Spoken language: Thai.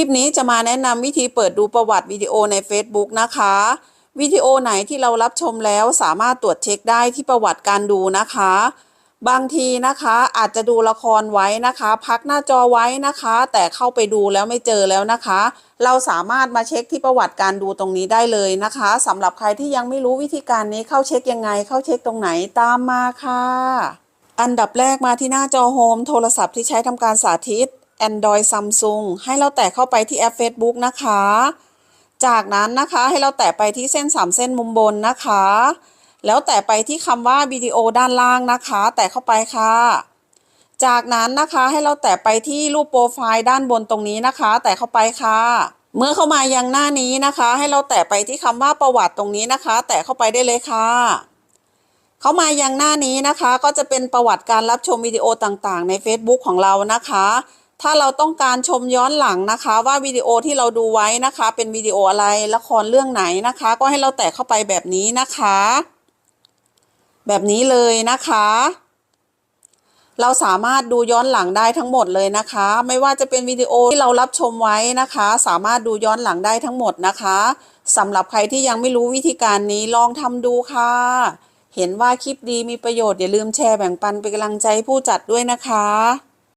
ลิปนี้จะมาแนะนำวิธีเปิดดูประวัติวิดีโอใน Facebook นะคะ วิดีโอไหนที่เรารับชมแล้วสามารถตรวจเช็คได้ที่ประวัติการดูนะคะ บางทีนะคะอาจจะดูละครไว้นะคะ พักหน้าจอไว้นะคะ แต่เข้าไปดูแล้วไม่เจอแล้วนะคะ เราสามารถมาเช็คที่ประวัติการดูตรงนี้ได้เลยนะคะสำหรับใครที่ยังไม่รู้วิธีการนี้เข้าเช็คยังไง เข้าเช็คตรงไหนตามมาค่ะ อันดับแรกมาที่หน้าจอโฮมโทรศัพท์ที่ใช้ทำการสาธิต Android Samsung ให้เราแตะเข้าไปที่แอป Facebook นะคะ จากนั้นนะคะให้เราแตะไปที่เส้น 3 เส้นมุมบนนะคะ แล้วแตะไปที่คำว่าวิดีโอด้านล่างนะคะ แตะเข้าไปค่ะ จากนั้นนะคะให้เราแตะไปที่รูปโปรไฟล์ด้านบนตรงนี้นะคะ แตะเข้าไปค่ะ เมื่อเข้ามายังหน้านี้นะคะ ให้เราแตะไปที่คำว่าประวัติตรงนี้นะคะ แตะเข้าไปได้เลยค่ะเข้ามายังหน้านี้นะคะก็จะเป็นประวัติการรับชมวิดีโอต่างๆ ใน Facebook ของเรานะคะ ถ้าเราต้องการชมย้อนหลังนะคะ ว่าวิดีโอที่เราดูไว้นะคะ เป็นวิดีโออะไรละครเรื่องไหนนะคะ ก็ให้เราแตะเข้าไปแบบนี้นะคะ แบบนี้เลยนะคะ เราสามารถดูย้อนหลังได้ทั้งหมดเลยนะคะ ไม่ว่าจะเป็นวิดีโอที่เรารับชมไว้นะคะ สามารถดูย้อนหลังได้ทั้งหมดนะคะสำหรับใครที่ยังไม่รู้วิธีการนี้ลองทำดูค่ะ เห็นว่าคลิปดีมีประโยชน์อย่าลืมแชร์แบ่งปันเป็นกำลังใจให้ผู้จัดด้วยนะคะ